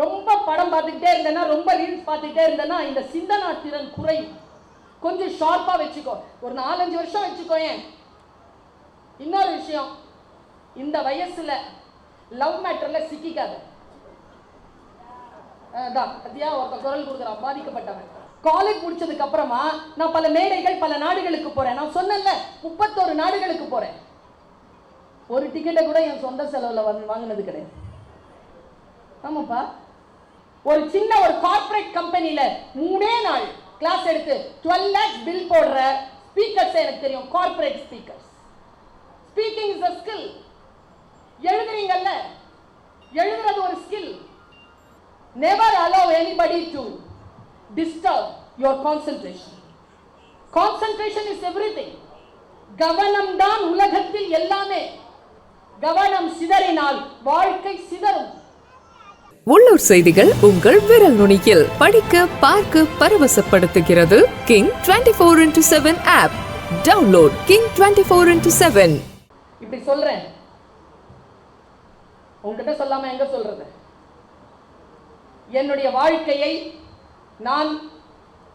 ரொம்ப படம் பார்த்துக்கிட்டே இருந்தேன்னா ரொம்ப ரீல்ஸ் பார்த்துக்கிட்டே இருந்தேன்னா இந்த சிந்தனா திறன் குறையும். கொஞ்சம் ஷார்ப்பாக வச்சுக்கோ. ஒரு நாலஞ்சு வருஷம் வச்சுக்கோ ஏன் இன்னொரு விஷயம் இந்த வயசில் லவ் மேட்டரில் சிக்கிக்காத. அதான் பத்தியா? ஒருத்த குரல் கொடுக்குறான் பாதிக்கப்பட்டவன். காலேஜ் முடிச்சதுக்கு அப்புறமா நான் பல மேடைகள் பல நாடுகளுக்கு போறேன். நான் சொன்னேன்ல முப்பத்தோரு நாடுகளுக்கு போறேன். ஒரு டிக்கெட்டை கூட என் சொந்த செலவில் வாங்கினது கிடையாது. ஆமாப்பா. ஒரு சின்ன ஒரு கார்ப்பரேட் கம்பெனியில் மூணே நாள் கிளாஸ் எடுத்து டுவெல் லேக்ஸ் பில் போடுற ஸ்பீக்கர்ஸ் எனக்கு தெரியும் corporate speakers speaking is a skill எழுதுறீங்கல்ல? எழுதுறது ஒரு skill never allow anybody to disturb your concentration concentration is everything கவனம் தான் உலகத்தில் எல்லாமே. கவனம் சிதறினால் வாழ்க்கை சிதறும். உள்ளூர் செய்திகள் உங்கள் விரல் நுனியில். படிக்க பார்க்க பரவசப்படுத்துகிறது King twenty four into seven app download King twenty four into seven இப்படி சொல்றேன். உங்ககிட்ட சொல்லாம எங்க சொல்றது? என்னுடைய வாழ்க்கையை நான்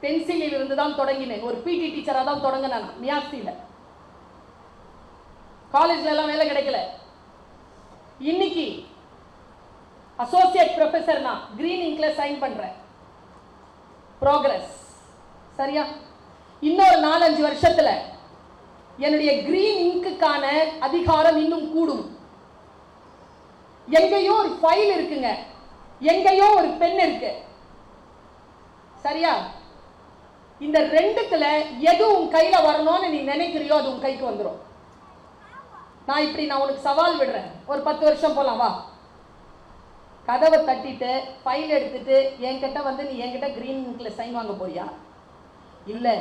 பென்சிலில் இருந்து தான் தொடங்கினேன். ஒரு பிடி டீச்சரா தான் தொடங்கினேன் மியாசியில. காலேஜ்ல எல்லாம் வேலை கிடைக்கல. இன்னைக்கு அசோசியேட் ப்ரொஃபசர் நான். கிரீன் இங்க்ல சைன் பண்ணுறேன் ப்ரோக்ரஸ் சரியா? இன்னொரு நாலஞ்சு வருஷத்தில் என்னுடைய கிரீன் இங்குக்கான அதிகாரம் இன்னும் கூடும். எங்கேயோ ஒரு ஃபைல் இருக்குங்க. எங்கேயோ ஒரு பெண் இருக்கு. சரியா? இந்த ரெண்டுத்துல எது உன் கையில வரணும்னு நீ நினைக்கிறியோ அது உன் கைக்கு வந்துடும் நான் இப்படி நான் உனக்கு சவால் விடுறேன். ஒரு பத்து வருஷம் போலாம் வா. கதவை தட்டிட்டு ஃபைல் எடுத்துட்டு என்கிட்ட வந்து நீ என்கிட்ட க்ரீன் இங்கில் சைன் வாங்க போறியா? இல்லை.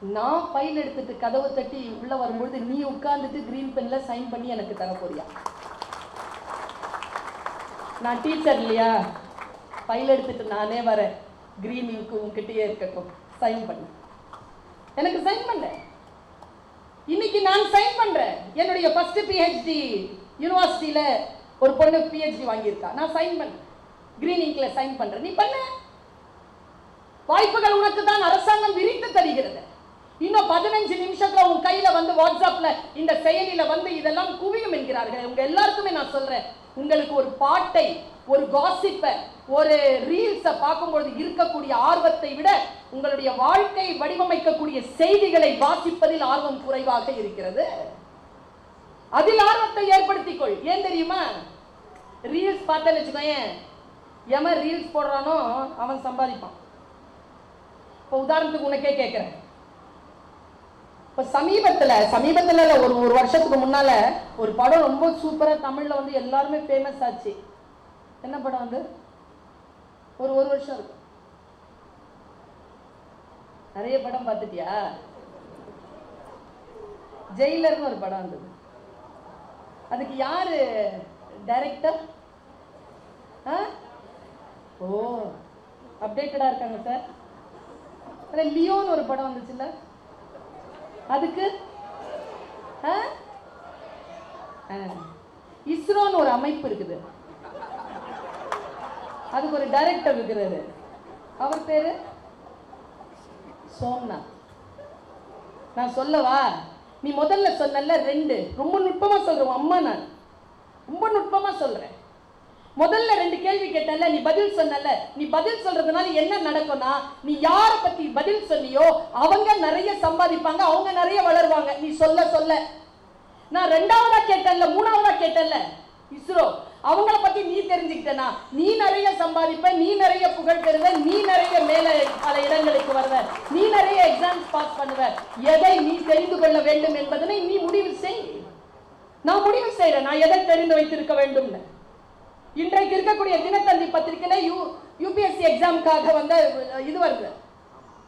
நான் ஃபைல் எடுத்துட்டு கதவை தட்டி உள்ள வரும்பொழுது நீ உட்கார்ந்துட்டு கிரீன் பென்ல சைன் பண்ணி எனக்கு தர போறியா? நான் டீச்சர் இல்லையா? ஃபைல் எடுத்துட்டு நானே வரேன். கிரீன் இங்க் உங்ககிட்டயே இருக்கட்டும். சைன் பண்ணு. எனக்கு சைன் பண்ண. இன்னைக்கு நான் சைன் பண்றேன். என்னுடைய ஃபர்ஸ்ட் பிஹெச்டி யூனிவர்சிட்டியில ஒரு பொண்ணு பிஹெச்டி வாங்கியிருக்கா. நான் சைன் பண்ணேன் கிரீன் இங்க்ல சைன் பண்றேன். நீ பண்ண. வாய்ப்புகள் உனக்கு தான் அரசாங்கம் விரித்து தருகிறது. இன்னும் பதினஞ்சு நிமிஷத்துல உன் கையில வந்து வாட்ஸ்அப்ல இந்த செயலில வந்து இதெல்லாம் குவியும் என்கிறார்கள். உங்க எல்லாருக்குமே நான் சொல்றேன். உங்களுக்கு ஒரு பாட்டை ஒரு காசிப்பை ஒரு ரீல்ஸை பார்க்கும்பொழுது இருக்கக்கூடிய ஆர்வத்தை விட உங்களுடைய வாழ்க்கை வடிவமைக்கக்கூடிய செய்திகளை வாசிப்பதில் ஆர்வம் குறைவாக இருக்கிறது. அதில் ஆர்வத்தை ஏற்படுத்திக் கொள் ஏன் தெரியுமா? ரீல்ஸ் பார்த்தேன்னு வச்சுக்கோயேன். எவன் ரீல்ஸ் போடுறானோ அவன் சம்பாதிப்பான். இப்போ உதாரணத்துக்கு உனக்கே கேட்குறேன் இப்போ சமீபத்தில் சமீபத்தில் இல்லை ஒரு ஒரு வருஷத்துக்கு முன்னால் ஒரு படம் ரொம்ப சூப்பராக தமிழில் வந்து எல்லாருமே ஃபேமஸ் ஆச்சு. என்ன படம் வந்து ஒரு ஒரு வருஷம் இருக்கும் நிறைய படம் பார்த்துட்டியா? ஜெயிலர்னு ஒரு படம் வந்தது. அதுக்கு யாரு டைரக்டர் ஓ அப்டேட்டடா இருக்காங்க சார் அதான் லியோன்னு ஒரு படம் வந்துச்சுல்ல? அதுக்கு? ஆ? ஆ. இஸ்ரோன்னு ஒரு அமைப்பு இருக்குது. அதுக்கு ஒரு டைரக்டர் இருக்கிறாரு. அவர் பேரு? சோம்நாத். நான் சொல்லவா? நீ முதல்ல சொன்னல ரெண்டு. ரொம்ப நுட்பமாக சொல்கிறோம் அம்மா நான். ரொம்ப நுட்பமாக சொல்கிறேன் முதல்ல ரெண்டு கேள்வி கேட்டல நீ பதில் சொன்னல நீ பதில் சொல்றதுனால என்ன நடக்கும்னா நீ யார பத்தி பதில் சொன்னியோ அவங்க நிறைய சம்பாதிப்பாங்க அவங்க நிறைய வளருவாங்க. நீ சொல்ல சொல்ல. நான் ரெண்டாவதா கேட்டேன்ல மூணாவதா கேட்டல இஸ்ரோ அவங்கள பத்தி நீ தெரிஞ்சுக்கிட்டனா? நீ நிறைய சம்பாதிப்ப நீ நிறைய புகழ் பெறுவ நீ நிறைய மேல பல இடங்களுக்கு வருவ நீ நிறைய எக்ஸாம்ஸ் பாஸ் பண்ணுவ. எதை நீ தெரிந்து கொள்ள வேண்டும் என்பதனை நீ முடிவு செய். நான் முடிவு செய்யறேன் நான் எதை தெரிந்து வைத்திருக்க வேண்டும்னு. இன்றைக்கு இருக்கக்கூடிய தினத்தந்தி பத்திரிகையில யூ யூபிஎஸ்சி எக்ஸாமுக்காக வந்த இது வருது.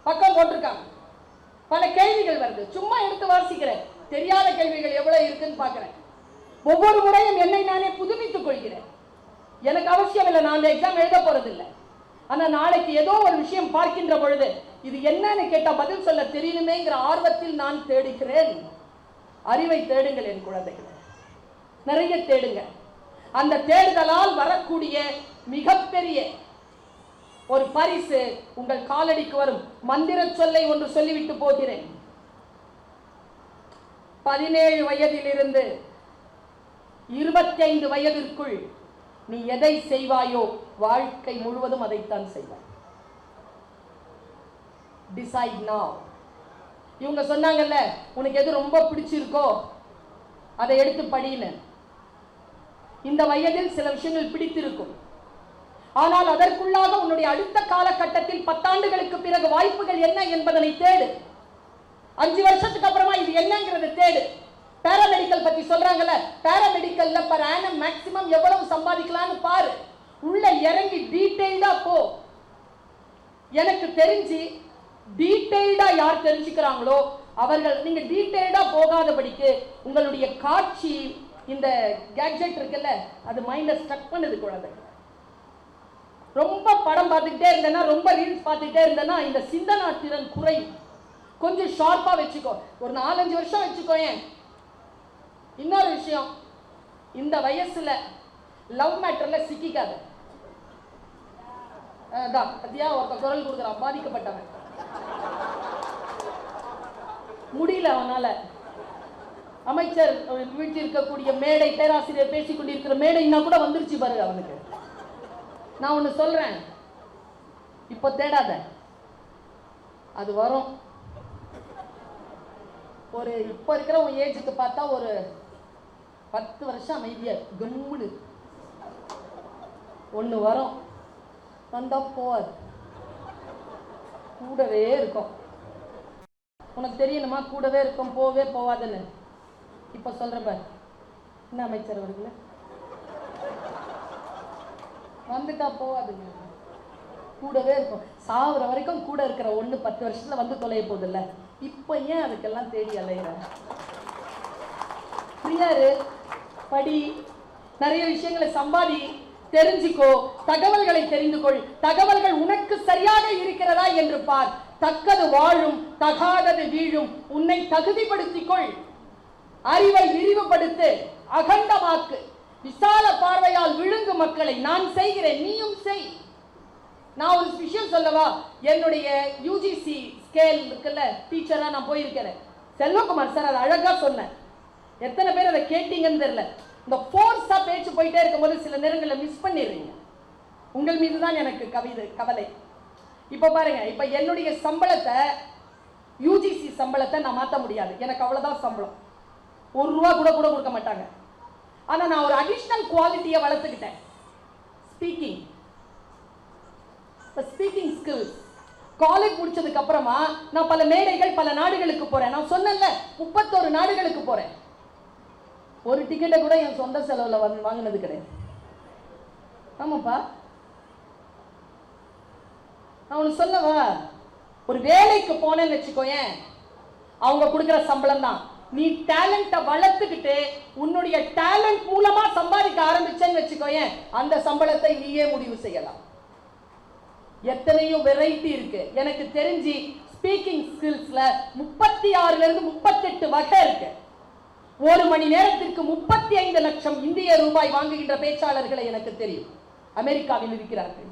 பக்கம் போட்டிருக்காங்க. பல கேள்விகள் வருது. சும்மா எடுத்து வாசிக்கிறேன். தெரியாத கேள்விகள் எவ்வளவு இருக்குன்னு பாக்குறேன் ஒவ்வொரு முறையும் என்னை நானே புதுப்பித்துக் கொள்கிறேன். எனக்கு அவசியம் இல்லை நான் அந்த எக்ஸாம் எழுத போறதில்லை. ஆனால் நாளைக்கு ஏதோ ஒரு விஷயம் பார்க்கின்ற பொழுது இது என்னன்னு கேட்டால் பதில் சொல்ல தெரியணுமேங்கிற ஆர்வத்தில் நான் தேடுகிறேன். அறிவை தேடுங்கள் என் குழந்தைகளை. நிறைய தேடுங்க அந்த தேடுதலால் வரக்கூடிய மிகப்பெரிய ஒரு பரிசு உங்கள் காலடிக்கு வரும். மந்திர சொல்லை ஒன்று சொல்லிவிட்டு போகிறேன். பதினேழு வயதிலிருந்து இருபத்தைந்து வயதிற்குள் நீ எதை செய்வாயோ வாழ்க்கை முழுவதும் அதைத்தான் செய்வாய். டிசைட் நாவ் இவங்க சொன்னாங்கல்ல உனக்கு எது ரொம்ப பிடிச்சிருக்கோ அதை எடுத்து படின்னு. இந்த வயதில் சில விஷயங்கள் பிடித்திருக்கும். ஆனால் அதற்குள்ளாக உன்னுடைய அடுத்த காலகட்டத்தில் பத்தாண்டுகளுக்கு பிறகு வாய்ப்புகள் என்ன என்பதனை தேடு. அஞ்சு வருஷத்துக்கு அப்புறமா இது என்னங்கிறது தேடு. பேராமெடிக்கல் பத்தி சொல்றாங்கல்ல பேராமெடிக்கல்ல பர் ஆனம் மேக்ஸிமம் எவ்வளவு சம்பாதிக்கலாம்னு பாரு. உள்ள இறங்கி டீட்டெயில்டா போ. எனக்கு தெரிஞ்சு டீட்டெயில்டா யார் தெரிஞ்சுக்கிறாங்களோ அவர்கள் நீங்க டீட்டெயில்டா போகாதபடிக்கு உங்களுடைய காட்சி இந்த கேட்ஜெட் இருக்குல்ல அது மைண்ட ஸ்டக் பண்ணுது குழந்தைங்க ரொம்ப படம் பார்த்துக்கிட்டே இருந்தேன்னா ரொம்ப ரீல்ஸ் பார்த்துக்கிட்டே இருந்தேன்னா இந்த சிந்தனா திறன் குறையும். கொஞ்சம் ஷார்ப்பாக வச்சுக்கோ. ஒரு நாலஞ்சு வருஷம் வச்சுக்கோ ஏன் இன்னொரு விஷயம் இந்த வயசுல லவ் மேட்டர்ல சிக்கிக்காத. அதான் அத்தியா ஒருத்த குரல் கொடுக்குறான் பாதிக்கப்பட்டவன். முடியல அவனால. அமைச்சர் வீட்டில் இருக்கக்கூடிய மேடை பேராசிரியர் பேசிக் கொண்டிருக்கிற மேடைன்னா கூட வந்துருச்சு பாரு அவனுக்கு. நான் ஒன்று சொல்றேன். இப்போ தேடாத. அது வரும். ஒரு இப்போ இருக்கிற உன் ஏஜுக்கு பார்த்தா ஒரு பத்து வருஷம் அமைதியா கம்முனு. ஒன்று வரும். வந்தா போவாது. கூடவே இருக்கும். உனக்கு தெரியணுமா? கூடவே இருக்கும் போவே போவாதுன்னு. இப்போ சொல்கிற பாரு. என்ன அமைச்சர் அவர்களே வந்துட்டா போவாதுங்க கூடவே இருக்கும். சாகுற வரைக்கும் கூட இருக்கிற ஒன்று பத்து வருஷத்தில் வந்து தொலைய போகுதுல்ல. இப்போ ஏன் அதுக்கெல்லாம் தேடி அலையிற? ஃப்ரீயாரு படி. நிறைய விஷயங்களை சம்பாதி தெரிஞ்சுக்கோ தகவல்களை தெரிந்து கொள் தகவல்கள் உனக்கு சரியாக இருக்கிறதா என்று பார். தக்கது வாழும் தகாதது வீழும். உன்னை தகுதிப்படுத்திக்கொள். அறிவை விரிவுபடுத்து அகண்டமாக்கு. விசால பார்வையால் விழுங்கு மக்களை நான் செய்கிறேன் நீயும் செய். நான் ஒரு விஷயம் சொல்லவா? என்னுடைய யூஜிசி ஸ்கேல் இருக்குல்ல டீச்சராக நான் போயிருக்கிறேன். செல்வகுமார் சார் அதை அழகாக சொன்னேன். எத்தனை பேர் அதை கேட்டீங்கன்னு தெரியல. இந்த ஃபோர்ஸாக பேச்சு போயிட்டே இருக்கும்போது சில நேரங்களில் மிஸ் பண்ணிடுறீங்க. உங்கள் மீது தான் எனக்கு கவிதை கவலை. இப்போ பாருங்க இப்போ என்னுடைய சம்பளத்தை யூஜிசி சம்பளத்தை நான் மாற்ற முடியாது. எனக்கு அவ்வளோதான் சம்பளம். ஒரு ரூபா கூட கூட கொடுக்க மாட்டாங்க. ஆனால் நான் ஒரு அடிஷ்னல் குவாலிட்டியை வளர்த்துக்கிட்டேன். ஸ்பீக்கிங் இப்போ ஸ்பீக்கிங் ஸ்கில்ஸ் காலேஜ் முடிச்சதுக்கு அப்புறமா நான் பல மேடைகள் பல நாடுகளுக்கு போறேன். நான் சொன்னல முப்பத்தோரு நாடுகளுக்கு போறேன். ஒரு டிக்கெட்டை கூட என் சொந்த செலவில் வந்து வாங்கினது கிடையாது. ஆமாப்பா. நான் உனக்கு சொல்லவா? ஒரு வேலைக்கு போனேன்னு வச்சுக்கோயேன் அவங்க கொடுக்குற சம்பளம் தான். நீ டேலண்ட்டை வளர்த்துக்கிட்டு உன்னுடைய டேலண்ட் மூலமா சம்பாதிக்க ஆரம்பிச்சேன்னு வச்சுக்கோயேன் அந்த சம்பளத்தை நீயே முடிவு செய்யலாம். எத்தனையோ வெரைட்டி இருக்கு. எனக்கு தெரிஞ்சு ஸ்பீக்கிங் ஸ்கில்ஸ்ல முப்பத்தி ஆறுல இருந்து முப்பத்தெட்டு வகை இருக்கு. ஒரு மணி நேரத்திற்கு முப்பத்தி ஐந்து லட்சம் இந்திய ரூபாய் வாங்குகின்ற பேச்சாளர்களை எனக்கு தெரியும். அமெரிக்காவில் இருக்கிறார்கள்.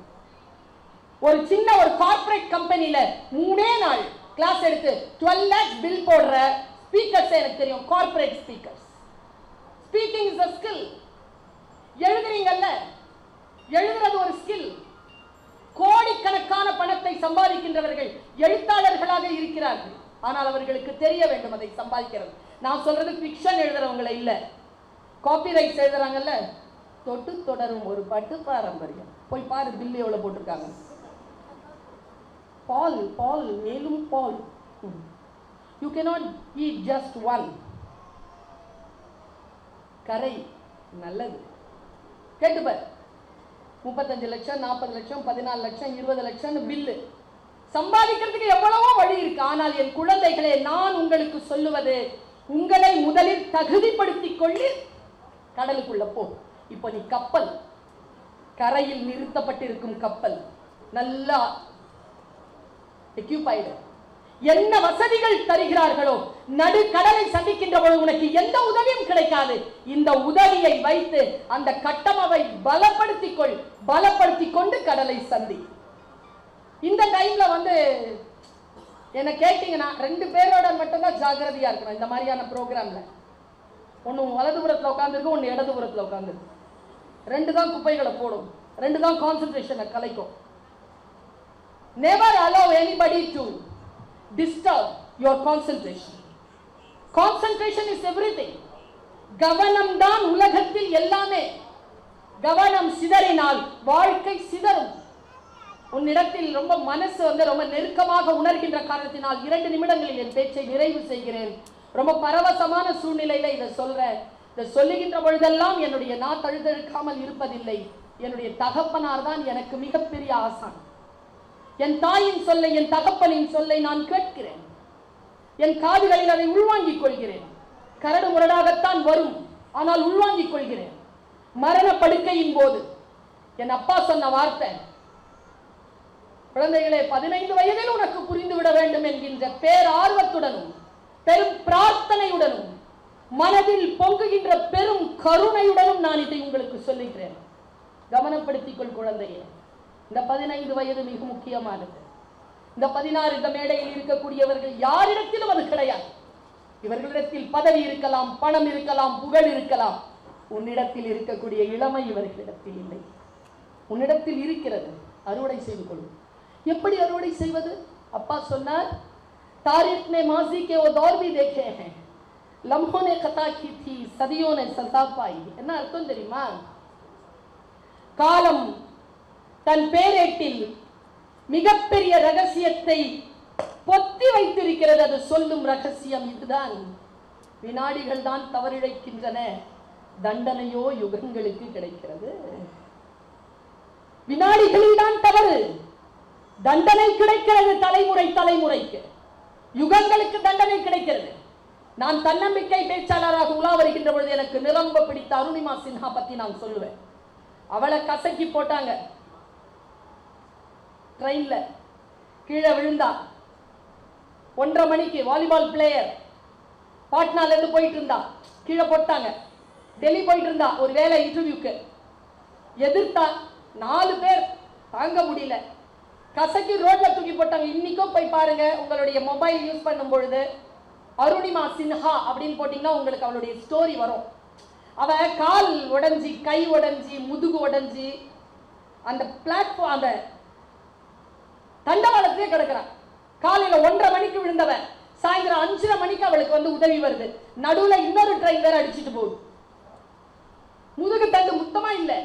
ஒரு சின்ன ஒரு கார்ப்பரேட் கம்பெனியில மூணே நாள் கிளாஸ் எடுத்து டுவெல் லேக்ஸ் பில் போடுற ஸ்பீக்கர்ஸ் எனக்கு தெரியும். Corporate speakers speaking is a skill எழுதுறீங்கல்ல? எழுதுறது ஒரு ஸ்கில் கோடிக்கணக்கான பணத்தை சம்பாதிக்கின்றவர்கள் எழுத்தாளர்களாக இருக்கிறார்கள். ஆனால் அவர்களுக்கு தெரிய வேண்டும் அதை சம்பாதிக்கிறது. நான் சொல்கிறது ஃபிக்ஷன் இல்லை இல்ல. காப்பிரைட்ஸ் எழுதுகிறாங்கல்ல தொட்டு தொடரும் ஒரு பட்டு பாரம்பரியம். போய் பாரு பில்லு எவ்வளோ போட்டிருக்காங்க? பால் பால் மேலும் பால் you cannot eat just one கரை நல்லது. கேட்டுப்பார் முப்பத்தஞ்சு லட்சம் நாற்பது லட்சம் பதினாலு லட்சம் இருபது லட்சம்னு பில்லு சம்பாதிக்கிறதுக்கு எவ்வளவோ வழி இருக்கு. ஆனால் என் குழந்தைகளே நான் உங்களுக்கு சொல்லுவது உங்களை முதலில் தகுதிப்படுத்திக் கொள்ளி கடலுக்குள்ள போ. இப்போ நீ கப்பல். கரையில் நிறுத்தப்பட்டிருக்கும் கப்பல். நல்லா எக்யூபைடு என்ன வசதிகள் தருகிறார்களோ நடு கடலை சந்திக்கின்ற பொழுது உனக்கு எந்த உதவியும் கிடைக்காது. இந்த உதவியை வைத்து அந்த கட்டமாவை பலப்படுத்திக் கொள். பலப்படுத்திக் கொண்டு கடலை சந்தி. இந்த டைம்ல வந்து என்ன கேட்டிங்கன்னா ரெண்டு பேரோட மட்டும்தான் ஜாகிரதையாக இருக்கணும் இந்த மாதிரியான ப்ரோக்ராம்ல ஒன்று வலதுபுறத்தில் உட்காந்துருக்கு ஒன்று இடதுபுறத்தில் உட்காந்துருக்கு ரெண்டு தான் குப்பைகளை போடும். ரெண்டு தான் கான்சன்ட்ரேஷனை கலைக்கும். Never allow anybody to disturb your concentration concentration is everything கவனம் தான் உலகத்தில் எல்லாமே. கவனம் சிதறினால் வாழ்க்கை சிதறும். உன்னிடத்தில் ரொம்ப மனசு வந்து ரொம்ப நெருக்கமாக உணர்கின்ற காரணத்தினால் இரண்டு நிமிடங்களில் என் பேச்சை நிறைவு செய்கிறேன். ரொம்ப பரவசமான சூழ்நிலையில இதை சொல்றேன். இதை சொல்லுகின்ற பொழுதெல்லாம் என்னுடைய நான் தழுதழுக்காமல் இருப்பதில்லை. என்னுடைய தகப்பனார் தான் எனக்கு மிகப்பெரிய ஆசான். என் தாயின் சொல்லை என் தகப்பனின் சொல்லை நான் கேட்கிறேன். என் காதுகளில் அதை உள்வாங்கிக் கொள்கிறேன். கரடு முரடாகத்தான் வரும் ஆனால் உள்வாங்கிக் கொள்கிறேன். மரண படுக்கையின் போது என் அப்பா சொன்ன வார்த்தை குழந்தைகளே பதினைந்து வயதில் உனக்கு புரிந்துவிட வேண்டும் என்கின்ற பேரார்வத்துடனும் பெரும் பிரார்த்தனையுடனும் மனதில் பொங்குகின்ற பெரும் கருணையுடனும் நான் இதை உங்களுக்கு சொல்லுகிறேன். கவனப்படுத்திக் கொள் குழந்தையே. இந்த பதினைந்து வயது மிக முக்கியமானது. இந்த பதினாறு இந்த மேடையில் இருக்கக்கூடியவர்கள் யாரிடத்திலும் அது கிடையாது. இவர்களிடத்தில் பதவி இருக்கலாம் பணம் இருக்கலாம் புகழ் இருக்கலாம். உன்னிடத்தில் இருக்கக்கூடிய இளமை இவர்களிடத்தில் இல்லை. உன்னிடத்தில் இருக்கிறது. அறுவடை செய்து கொள்ளும் எப்படி அறுவடை செய்வது அப்பா சொன்னார் तारीख ने माजी के वो दौर भी देखे हैं लम्हों ने कथा की थी सदियों ने सजा पाई என்ன அர்த்தம் தெரியுமா காலம் தன் பேரேட்டில் மிகப்பெரிய ரகசியத்தை பொத்தி வைத்திருக்கிறது அது சொல்லும் ரகசியம் இதுதான் வினாடிகள் தான் தவறிழைக்கின்றன தண்டனையோ யுகங்களுக்கு கிடைக்கிறது வினாடிகளில் தான் தவறு தண்டனை கிடைக்கிறது தலைமுறை தலைமுறைக்கு. யுகங்களுக்கு தண்டனை கிடைக்கிறது. நான் தன்னம்பிக்கை பேச்சாளராக உலா வருகின்ற பொழுது எனக்கு நிரம்ப பிடித்த அருணிமா சின்ஹா பத்தி நான் சொல்லுவேன். அவளை கசக்கி போட்டாங்க. ட்ரெயின்ல கீழே விழுந்தா. ஒன்றரை மணிக்கு வாலிபால் பிளேயர் பாட்னால இருந்து போயிட்டு இருந்தா. கீழே போட்டாங்க. டெல்லி போயிட்டு இருந்தா. ஒரு வேலை இன்டர்வியூக்கு எதிர்த்தா நாலு பேர் தாங்க முடியல. கசக்கி ரோட்ல தூக்கி போட்டாங்க இன்னைக்கும் போய் பாருங்க உங்களுடைய மொபைல் யூஸ் பண்ணும் பொழுது அருணிமா சின்ஹா அப்படின்னு போட்டீங்கன்னா உங்களுக்கு அவளுடைய ஸ்டோரி வரும். அவ கால் உடஞ்சி கை உடஞ்சி முதுகு உடஞ்சி அந்த பிளாட்ஃபார்ம் அந்த தண்டவாளத்திலே கிடக்குறான் காலையில ஒன்றரை மணிக்கு விழுந்தவன் சாயந்தரம் அஞ்சரை மணிக்கு அவளுக்கு வந்து உதவி வருது. நடுவுல இன்னொரு ட்ரெயின் வேற அடிச்சிட்டு போகுது. முதுகு தண்டு முத்தமா இல்லை.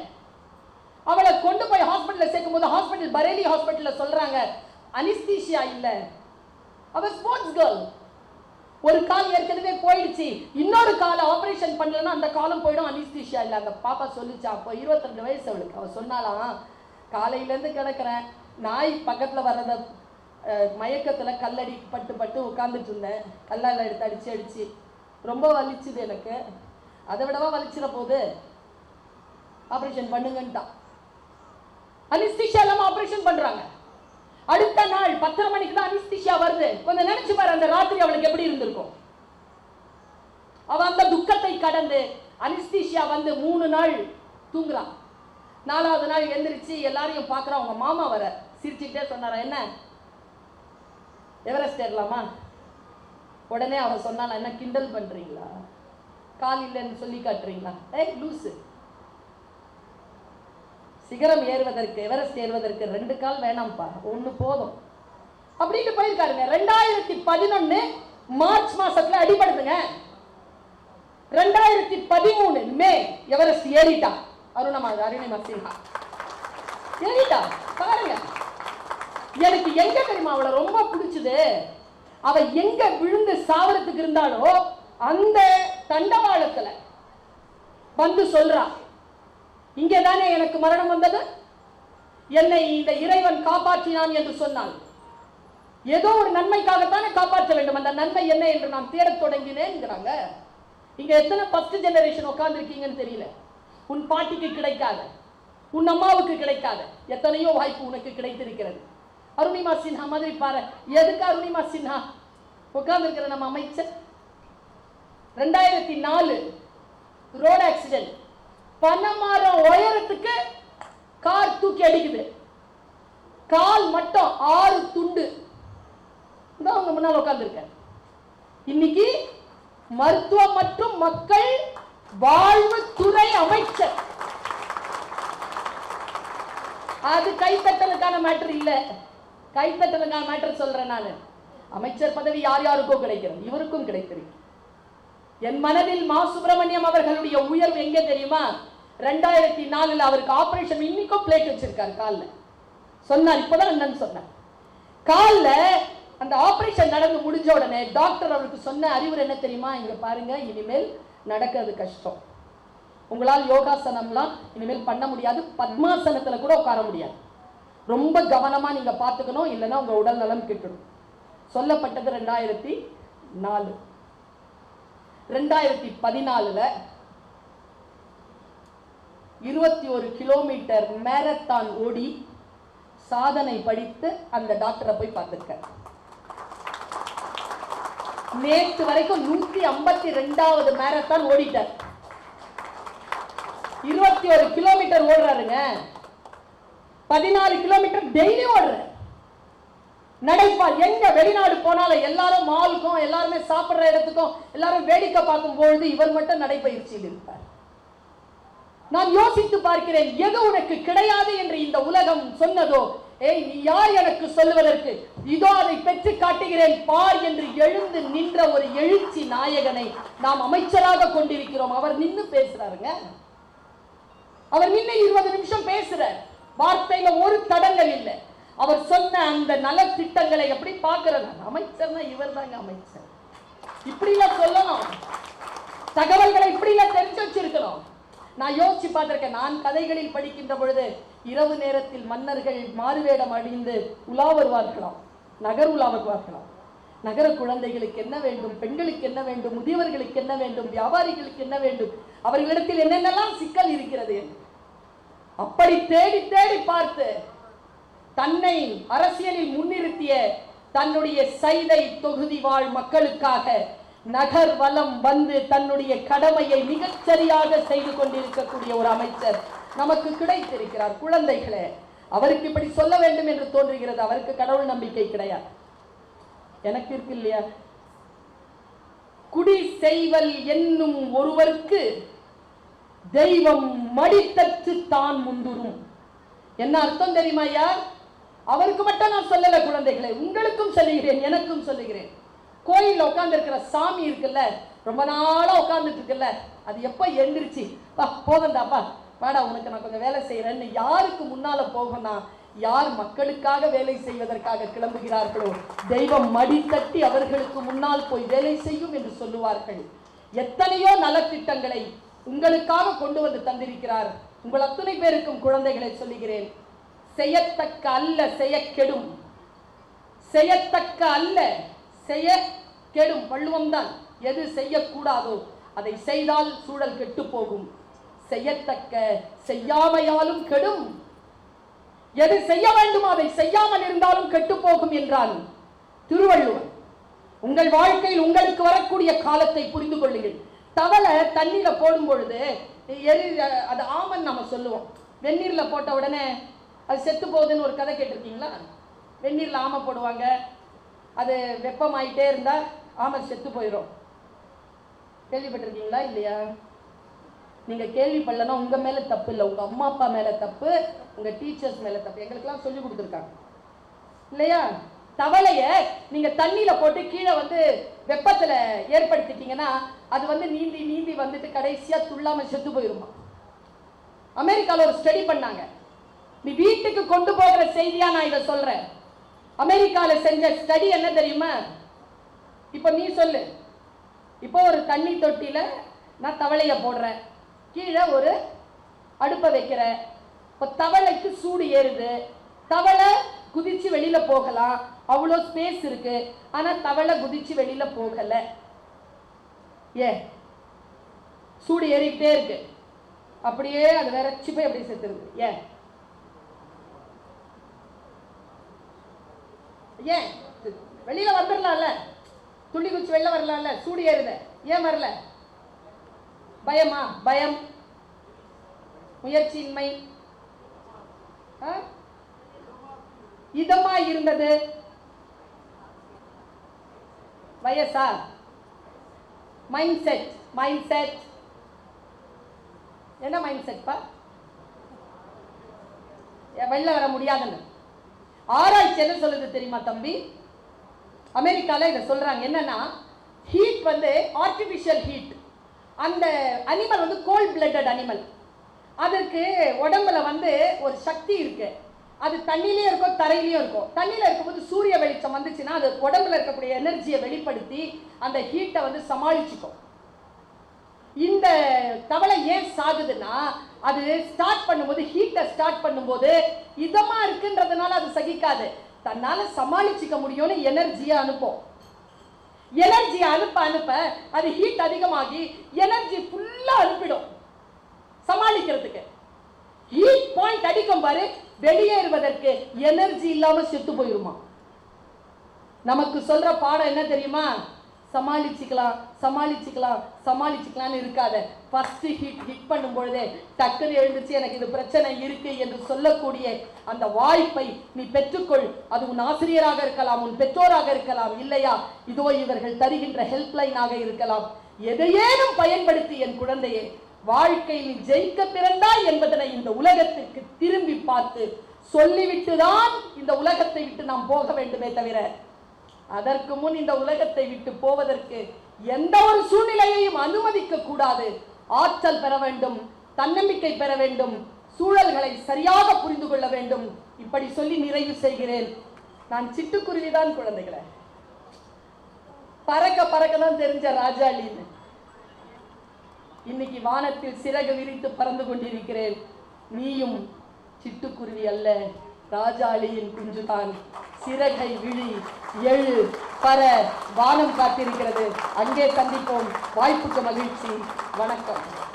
அவளை கொண்டு போய் ஹாஸ்பிட்டலில் சேர்க்கும் போது ஹாஸ்பிட்டல் பரேலி ஹாஸ்பிட்டலில் சொல்கிறாங்க அனிஸ்தீஷியா இல்லை. அவ ஸ்போர்ட்ஸ் கேர்ள் ஒரு கால் ஏற்கனவே போயிடுச்சு. இன்னொரு காலை ஆப்ரேஷன் பண்ணலன்னா அந்த காலம் போயிடும். அனிஸ்தீஷியா இல்லை. அந்த பாப்பா சொல்லிச்சா. அப்போ 22 வயசு அவளுக்கு. அவள் சொன்னாலாம் காலையிலேருந்து கிடக்கிறேன். கிடக்குறேன் நாய் பக்கத்தில் வர்றத மயக்கத்தில் கல்லடி பட்டு பட்டு உட்காந்துட்டு இருந்தேன். கல்லால் எடுத்து அடிச்சு அடிச்சு. ரொம்ப வலிச்சுது எனக்கு. அதை விடவா வலிச்சிட போகுது ஆப்ரேஷன் பண்ணுங்கன்ட்டான். அனிஸ்திஷியா இல்லாமல் ஆபரேஷன் பண்றாங்க. அடுத்த நாள் பத்தரை மணிக்கு தான் அனிஸ்திஷியா வருது. கொஞ்சம் நினைச்சு பாரு அந்த ராத்திரி அவளுக்கு எப்படி இருந்திருக்கும். அவ அந்த துக்கத்தை கடந்து அனிஸ்திஷியா வந்து மூணு நாள் தூங்குறான் நாலாவது நாள் எந்திரிச்சு எல்லாரையும் பார்க்குறான் அவங்க மாமா வர. சிரிச்சுக்கிட்டே சொன்னாரா என்ன? எவரெஸ்ட் ஏறலாமா? உடனே அவன் சொன்னான் என்ன கிண்டல் பண்ணுறீங்களா கால் இல்லைன்னு சொல்லி காட்டுறீங்களா? ஏய் லூஸு சிகரம் ஏறுவதற்கு எவரெஸ்ட் ஏறுவதற்கு ரெண்டு கால் வேணாம்ப்பா ஒண்ணு போதும். அப்படின்னு போயிருக்காருங்க. ரெண்டாயிரத்தி பதினொன்னு மார்ச் மாசத்துல அடிபடுதுங்க. ரெண்டாயிரத்தி பதிமூணு மே எவரெஸ்ட் ஏறிட்டா? அருணமாக அருணிமா சின்ஹா ஏறிட்டா? பாருங்க. எனக்கு எங்க தெரியுமா அவளை ரொம்ப பிடிச்சது? அவ எங்க விழுந்து சாவரத்துக்கு இருந்தாலோ அந்த தண்டவாளத்துல வந்து சொல்றா இங்கே தானே எனக்கு மரணம் வந்தது? என்னை இந்த இறைவன் காப்பாற்றினான் என்று சொன்னான் ஏதோ ஒரு நன்மைக்காகத்தானே காப்பாற்ற வேண்டும். அந்த நன்மை என்ன என்று நான் தேடத் தொடங்கினேங்கிறாங்க. இங்க எத்தனை ஃபர்ஸ்ட் ஜெனரேஷன் உட்கார்ந்துருக்கீங்கன்னு தெரியல. உன் பாட்டிக்கு கிடைக்காத. உன் அம்மாவுக்கு கிடைக்காத. எத்தனையோ வாய்ப்பு உனக்கு கிடைத்திருக்கிறது. அருணிமா சின்ஹா மாதிரி பாரு. எதுக்கு அருணிமா சின்ஹா? உட்கார்ந்துருக்கிற நம்ம அமைச்சர். ரெண்டாயிரத்தி நாலு ரோடு ஆக்சிடென்ட் பனைமரம் உயரத்துக்கு கார் தூக்கி அடிக்குது. கால் மட்டும் ஆறு துண்டு. தான் அவங்க முன்னால் உட்காந்துருக்கேன் இன்னைக்கு மருத்துவம் மற்றும் மக்கள் வாழ்வு துறை அமைச்சர். அது கைத்தட்டலுக்கான மேட்டர் இல்ல. கைத்தட்டலுக்கான மேட்டர் சொல்றேன் நான். அமைச்சர் பதவி யார் யாருக்கோ கிடைக்கிறது. இவருக்கும் கிடைத்திருக்கு என் மனதில் மா சுப்பிரமணியம் அவர்களுடைய உயர்வு எங்கே தெரியுமா? ரெண்டாயிரத்தி நாலில் அவருக்கு ஆப்ரேஷன் இன்னைக்கும் பிளேட் வச்சிருக்காரு காலில். சொன்னார் இப்போதான் என்னன்னு சொன்னார். காலில் அந்த ஆப்ரேஷன் நடந்து முடிஞ்ச உடனே டாக்டர் அவருக்கு சொன்ன அறிவுரை என்ன தெரியுமா? இங்கே பாருங்க இனிமேல் நடக்கிறது கஷ்டம். உங்களால் யோகாசனம்லாம் இனிமேல் பண்ண முடியாது பத்மாசனத்தில் கூட உட்கார முடியாது. ரொம்ப கவனமாக நீங்கள் பார்த்துக்கணும் இல்லைன்னா உங்கள் உடல் நலம் கெட்டுடும். சொல்லப்பட்டது ரெண்டாயிரத்தி நாலு. ரெண்டாயிரத்தி பதினாலில் இருபத்தி ஒரு கிலோமீட்டர் மேரத்தான் ஓடி சாதனை படித்து அந்த டாக்டரை போய் பார்த்திருக்கார். நேற்று வரைக்கும் நூத்தி ஐம்பத்தி ரெண்டாவது மேரத்தான் ஓடிட்டார். இருபத்தி ஒரு கிலோமீட்டர் ஓடுறாருங்க. பதினாலு கிலோமீட்டர் டெய்லி ஓடுறாரு. நடைப்பார் எங்க வெளிநாடு போனாலும் எல்லாரும் மாலுக்கும் எல்லாருமே சாப்பிடுற இடத்துக்கும் எல்லாரும் வேடிக்கை பார்க்கும் பொழுது இவர் மட்டும் நடைப்பயிற்சியில் இருப்பார். நான் யோசித்து பார்க்கிறேன் எது உனக்கு கிடையாது என்று இந்த உலகம் சொன்னதோ? ஏய் நீ யார் எனக்கு சொல்லுவதற்கு? இதோ அதை பெற்று காட்டுகிறேன் பார் என்று எழுந்து நின்ற ஒரு எழுச்சி நாயகனை நாம் அமைச்சராக கொண்டிருக்கிறோம். அவர் நின்னு பேசுறாருங்க. அவர் நின்று இருபது நிமிஷம் பேசுறார். வார்த்தையில ஒரு தடங்கள் இல்லை. அவர் சொன்ன அந்த நல திட்டங்களை எப்படி பார்க்கிறார்? அமைச்சர்னா இவர் தாங்க அமைச்சர். இப்படிலாம் சொல்லணும். தகவல்களை இப்படிலாம் தெரிஞ்சு வச்சு நான் யோசிச்சு பார்த்துருக்கேன். நான் கதைகளில் படிக்கின்ற பொழுது இரவு நேரத்தில் மன்னர்கள் மாறுவேடம் அணிந்து உலா வருவார்களாம். நகர் உலா வருவார்களாம். நகர குழந்தைகளுக்கு என்ன வேண்டும்? பெண்களுக்கு என்ன வேண்டும்? முதியவர்களுக்கு என்ன வேண்டும்? வியாபாரிகளுக்கு என்ன வேண்டும்? அவர்களிடத்தில் என்னென்னலாம் சிக்கல் இருக்கிறது? அப்படி தேடி தேடி பார்த்து தன்னை அரசியலில் முன்னிறுத்திய தன்னுடைய சைதை தொகுதி வாழ் மக்களுக்காக நகர் வலம் வந்து தன்னுடைய கடமையை மிகச்சரியாக செய்து கொண்டிருக்கக்கூடிய ஒரு அமைச்சர் நமக்கு கிடைத்திருக்கிறார். குழந்தைகளே அவருக்கு இப்படி சொல்ல வேண்டும் என்று தோன்றுகிறது. அவருக்கு கடவுள் நம்பிக்கை கிடையாது. எனக்கு இருக்கு இல்லையா? குடி செய்வல் என்னும் ஒருவருக்கு தெய்வம் மடித்தற்று தான் முந்துரும் என்ன அர்த்தம் தெரியுமா யார் அவருக்கு மட்டும் நான் சொல்லல குழந்தைகளை. உங்களுக்கும் சொல்லுகிறேன் எனக்கும் சொல்லுகிறேன். கோயிலில் உட்காந்துருக்கிற சாமி இருக்குல்ல ரொம்ப நாளாக உட்காந்துட்டு இருக்குல்ல அது எப்போ எழுந்திருச்சு? பா போதண்டாப்பா வாடா உனக்கு நான் கொஞ்சம் வேலை செய்கிறேன்னு யாருக்கு முன்னால் போகணும்னா யார் மக்களுக்காக வேலை செய்வதற்காக கிளம்புகிறார்களோ தெய்வம் மடி தட்டி அவர்களுக்கு முன்னால் போய் வேலை செய்யும் என்று சொல்லுவார்கள். எத்தனையோ நலத்திட்டங்களை உங்களுக்காக கொண்டு வந்து தந்திருக்கிறார். உங்கள் அத்துணை பேருக்கும் குழந்தைகளை சொல்லுகிறேன். செய்யத்தக்க அல்ல செய்ய கெடும் செய்யத்தக்க அல்ல. செய்ய கெடும் வள்ளுவம் தான் எது செய்யக்கூடாதோ அதை செய்தால் சூழல் கெட்டு போகும். செய்யத்தக்க செய்யாமையாலும் கெடும். எது செய்ய வேண்டுமோ அதை செய்யாமல் இருந்தாலும் கெட்டு போகும் என்றான் திருவள்ளுவர். உங்கள் வாழ்க்கையில் உங்களுக்கு வரக்கூடிய காலத்தை புரிந்து கொள்ளுங்கள். தவளை தண்ணீர போடும் பொழுது எரி அது ஆமன் நம்ம சொல்லுவோம். வெந்நீர்ல போட்ட உடனே அது செத்து போகுதுன்னு ஒரு கதை கேட்டிருக்கீங்களா? வெந்நீர்ல ஆமை போடுவாங்க. அது வெப்பமாயிட்டே இருந்தால் ஆமை செத்து போயிடும் கேள்விப்பட்டிருக்கீங்களா இல்லையா? நீங்கள் கேள்விப்படலன்னா உங்கள் மேலே தப்பு இல்லை. உங்கள் அம்மா அப்பா மேலே தப்பு உங்கள் டீச்சர்ஸ் மேலே தப்பு. எங்களுக்கெல்லாம் சொல்லி கொடுத்துருக்காங்க. இல்லையா? தவளையை நீங்கள் தண்ணியில் போட்டு கீழே வந்து வெப்பத்தில் ஏற்படுத்திட்டீங்கன்னா அது வந்து நீந்தி நீந்தி வந்துட்டு கடைசியாக துள்ளாமல் செத்து போயிருமா? அமெரிக்காவில் ஒரு ஸ்டடி பண்ணாங்க. நீ வீட்டுக்கு கொண்டு போகிற செய்தியாக நான் இதை சொல்கிறேன் அமெரிக்காவில் செஞ்ச ஸ்டடி என்ன தெரியுமா? இப்போ நீ சொல்லு. இப்போ ஒரு தண்ணி தொட்டியில் நான் தவளையை போடுறேன். கீழே ஒரு அடுப்பை வைக்கிறேன். இப்போ தவளைக்கு சூடு ஏறுது. தவளை குதிச்சு வெளியில் போகலாம். அவ்வளோ ஸ்பேஸ் இருக்கு. ஆனால் தவளை குதிச்சு வெளியில் போகலை. ஏ சூடு ஏறிக்கிட்டே இருக்கு. அப்படியே அது வேற போய் அப்படியே செத்துருது. ஏன் ஏன்? வெளியில வந்துடலாம்ல துள்ளி குச்சி வெளில வரலாம்ல. சூடு ஏறுத. ஏன் வரல? பயமா? பயம்? முயற்சியின்மை? ஆ? இதமா இருந்தது? வயசா? மைண்ட் செட் மைண்ட் செட் என்ன மைண்ட் செட்ப்பா வெளில வர முடியாதுன்னு. ஆராய்ச்சி என்ன சொல்லுது தெரியுமா தம்பி? அமெரிக்காவில் இதை சொல்கிறாங்க என்னென்னா ஹீட் வந்து ஆர்டிஃபிஷியல் ஹீட் அந்த அனிமல் வந்து கோல்ட் பிளட்டட் அனிமல் அதற்கு உடம்புல வந்து ஒரு சக்தி இருக்கு. அது தண்ணிலையும் இருக்கும் தரையிலையும் இருக்கும் தண்ணியில் இருக்கும்போது சூரிய வெளிச்சம் வந்துச்சுன்னா அது உடம்புல இருக்கக்கூடிய எனர்ஜியை வெளிப்படுத்தி அந்த ஹீட்டை வந்து சமாளிச்சுக்கும். இந்த தவளை ஏன் சாகுதுன்னா அது ஸ்டார்ட் பண்ணும்போது ஹீட்டை ஸ்டார்ட் பண்ணும்போது இதமா இருக்குன்றதுனால அது சகிக்காது. தன்னால சமாளிச்சுக்க முடியும்னு எனர்ஜியை அனுப்போம். எனர்ஜியை அனுப்ப அனுப்ப அது ஹீட் அதிகமாகி எனர்ஜி ஃபுல்லா அனுப்பிடும். சமாளிக்கிறதுக்கு. ஹீட் பாயிண்ட் அடிக்கும் பாரு வெளியேறுவதற்கு எனர்ஜி இல்லாம செத்து போயிருமா? நமக்கு சொல்ற பாடம் என்ன தெரியுமா? சமாளிச்சுக்கலாம் சமாளிச்சுக்கலாம் சமாளிச்சுக்கலாம்னு இருக்காத. ஃபர்ஸ்ட் ஹிட் ஹிட் பண்ணும் பொழுதே டக்குன்னு எழுந்துச்சு எனக்கு இது பிரச்சனை இருக்கு என்று சொல்லக்கூடிய அந்த வாய்ப்பை நீ பெற்றுக்கொள். அது உன் ஆசிரியராக இருக்கலாம் உன் பெற்றோராக இருக்கலாம் இல்லையா? இதோ இவர்கள் தருகின்ற ஹெல்ப்லைனாக இருக்கலாம். எதையேனும் பயன்படுத்தி என் குழந்தையே வாழ்க்கையில் ஜெயிக்க பிறந்தாய் என்பதனை இந்த உலகத்திற்கு திரும்பி பார்த்து சொல்லிவிட்டுதான் இந்த உலகத்தை விட்டு நாம் போக வேண்டுமே தவிர அதற்கு முன் இந்த உலகத்தை விட்டு போவதற்கு எந்த ஒரு சூழ்நிலையையும் அனுமதிக்க கூடாது. ஆற்றல் பெற வேண்டும் தன்னம்பிக்கை பெற வேண்டும் சூழல்களை சரியாக புரிந்து கொள்ள வேண்டும். இப்படி சொல்லி நிறைவு செய்கிறேன். நான் சிட்டுக்குருவிதான் குழந்தைகளை. பறக்க பறக்க தான் தெரிஞ்ச ராஜாளின்னு இன்னைக்கு வானத்தில் சிறகு விரித்து பறந்து கொண்டிருக்கிறேன். நீயும் சிட்டுக்குருவி அல்ல. ராஜாளியின் குஞ்சுதான். சிறகை விழி எழு பற வானம் காத்திருக்கிறது. அங்கே சந்திப்போம். வாய்ப்புக்கு மகிழ்ச்சி. வணக்கம்.